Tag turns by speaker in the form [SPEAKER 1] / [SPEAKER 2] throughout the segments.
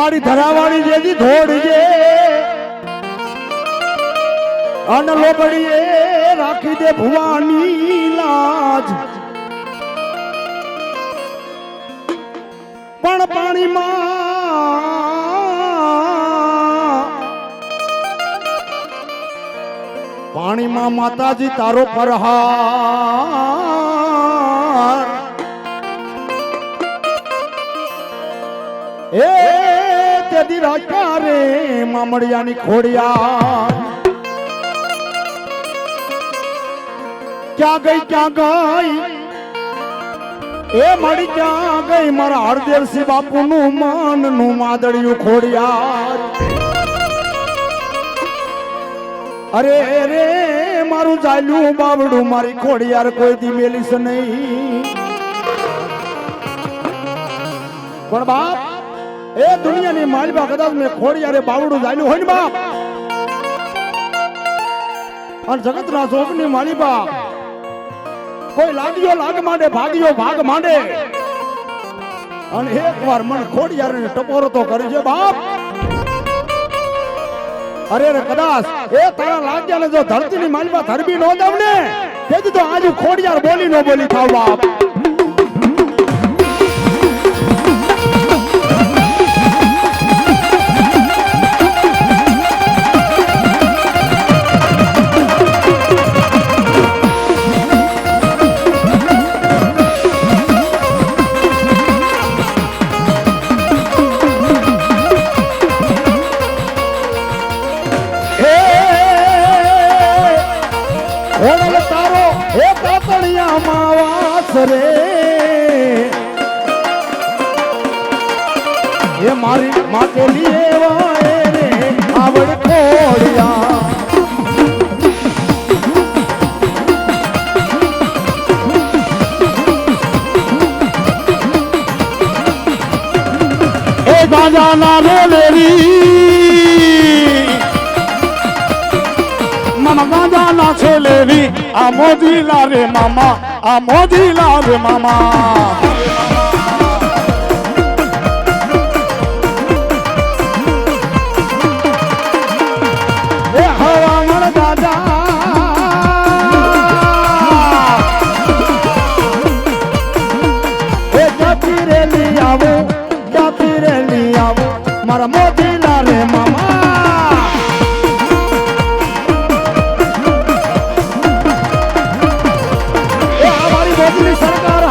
[SPEAKER 1] મારી ધરાવાળી જેથી ધોડજે અન લોબડીએ રાખી દે ભુવાની લાજ. પણ પાણીમાં પાણીમાં માતાજી તારો ફરહાર. એ તેદી રાખ્યા રે મામડિયાની ખોડિયા ક્યાં ગઈ ક્યાં ગઈ? એ મળી ક્યાં ગઈ? મારા હરદેવસિંહ મનનું માદળિયું ખોડિયાર. અરે રે મારું ચાલ્યું બાબડું મારી ખોડિયાર કોઈ દી મેલીશ નહીં. પણ બાપ એ દુનિયાની માલબા કદાચ મેં ખોડિયારે બાવડું ચાલ્યું હોય ને બાપ? અને જગતના શોકની માલિબા કોઈ લાગ્યો લાગ માંડે ભાગ્યો ભાગ માંડે. અને એકવાર મન ખોડિયારે ટપોરો તો કરજે બાપ. અરે રે કદાચ એ તારા લાગ્યા ને જો ધરતીની માલિબા ધરબી નો દઉં ને તેથી તો આજુ ખોડિયાર બોલી નો બોલી થાવ બાપ. એ મારી માટેલી એવા રે, આવડ ખોડિયા. એ ગાંજા ના રે લેરી
[SPEAKER 2] મામા ગાંજા ના છે લેવી આ મોજીલા રે મામા. આ મોજીલા મામા.
[SPEAKER 1] આ મારી મોતીની સરકાર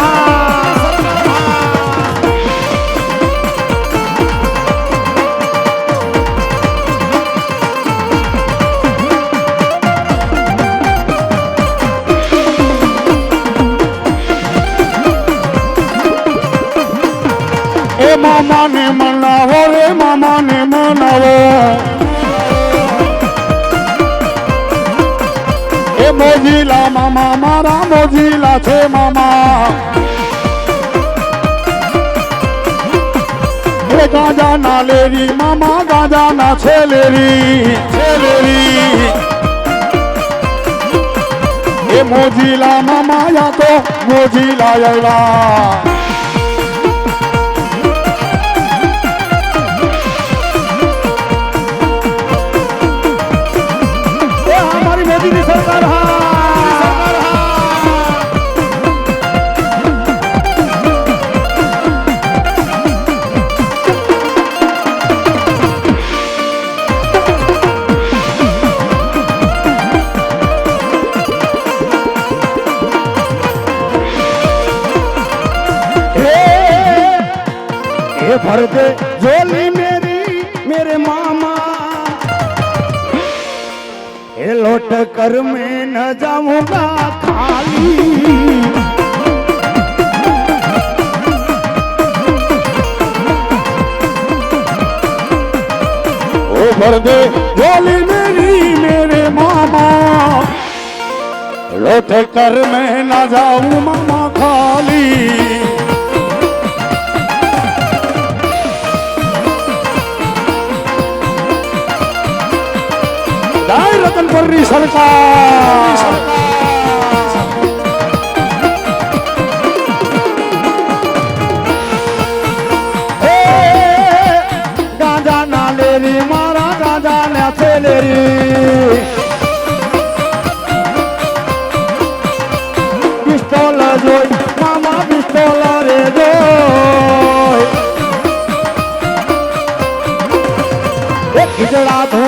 [SPEAKER 2] મામા ને મનાવો રે મામા ને મનાવો. એ મોજીલા મામા, મારા મોજીલા છે મામા. એ ગાંજા ના લેરી મામા ગાંજા ના છે લેરી છે લેરી એ મોજીલા મામા યા તો મોજીલા યલા
[SPEAKER 1] हे भर दे झोली मेरी मेरे मामा हे लौट कर मैं न जाऊंगा खाली
[SPEAKER 2] ओ भर दे झोली मेरी मेरे मामा लौट कर मैं ना जाऊं मामा खाली दाई रतनपुरी सरकार
[SPEAKER 1] हे
[SPEAKER 2] જોઈ મામા પિસ્તોલ
[SPEAKER 1] જય રતનપુરની સરકાર. ગુજરાત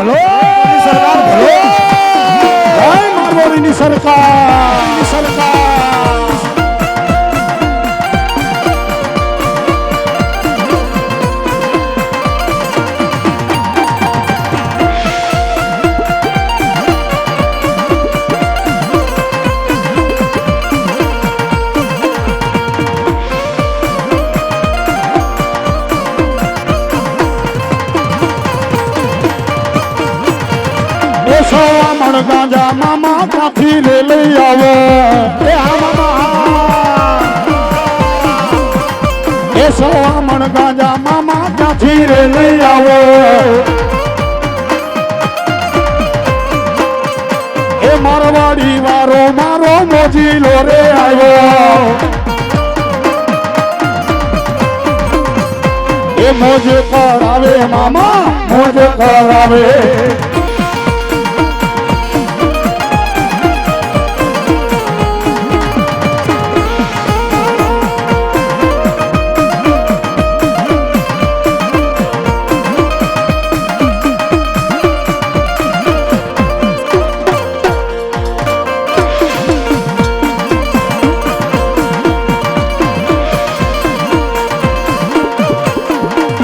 [SPEAKER 1] ભલો! સરકાર ભલો!
[SPEAKER 2] જય મારવાડીની સરકાર! સરકાર! સવા મણ ગાંજા મામા ત્યાંથી લે લઈ આવો.
[SPEAKER 1] એ હા મામા
[SPEAKER 2] એ સવા મણ ગાંજા મામા ત્યાંથી રે લઈ આવો. એ મારવાડી વારો, મારો મોજીલો રે આવ્યો. મોજ કરાવે મામા, મોજ કરાવે.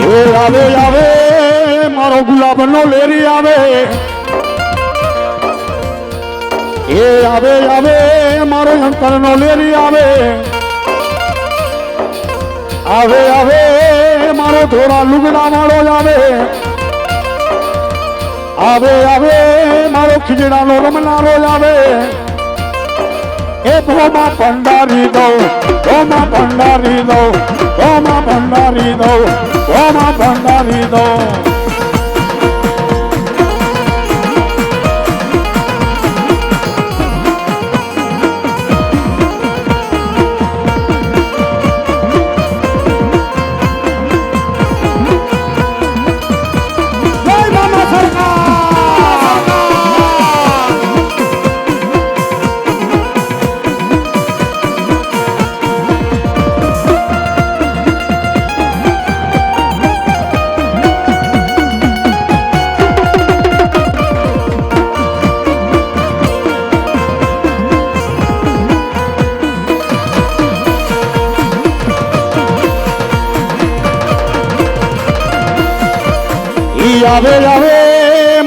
[SPEAKER 2] એ આવે આવે, મારો ગુલાબ નો લેરી આવે. એ આવે આવે, મારો અંતર નો લેરી આવે. આવે આવે, મારો થોડા લુગડા વાળો આવે. આવે આવે, મારો ખીજડાનો રમનારો આવે. એ ભોમાં ભંડારી દઉં ભોમાં ભંડારી દઉં ભોમાં ભંડારી દઉં ભોમાં ભંડારી દઉં. આવે આવે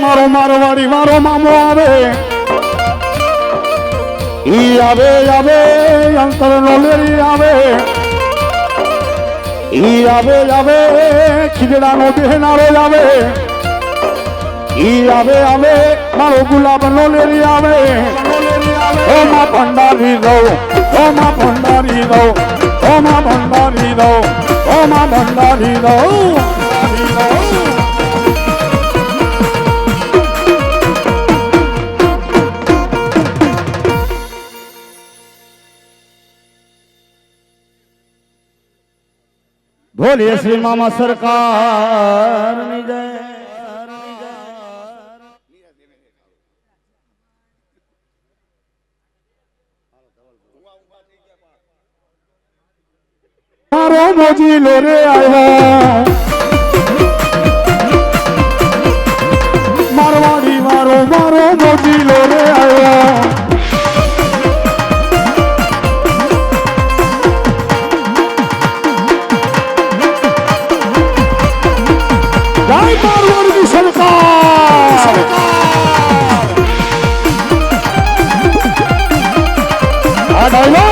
[SPEAKER 2] મારો મારવાડી મારો મામો આવે ઈ આવે આવે અંતર નો લેરી આવે ઈ આવે આવે ખીજડા નો બેહનારો આવે ઈ આવે આવે મારો ગુલાબ નો લેરી આવે ઓ માં ભંડારી દઉં ઓ માં ભંડારી દઉં ઓ માં ભંડારી દઉં ઓ માં ભંડારી દઉં ભંડારી દઉં
[SPEAKER 1] બોલીએ શ્રી મામા સરકાર
[SPEAKER 2] મારો મારવાડી મારો મારો મોજીલો રે સરકાર આ ડાયલોગ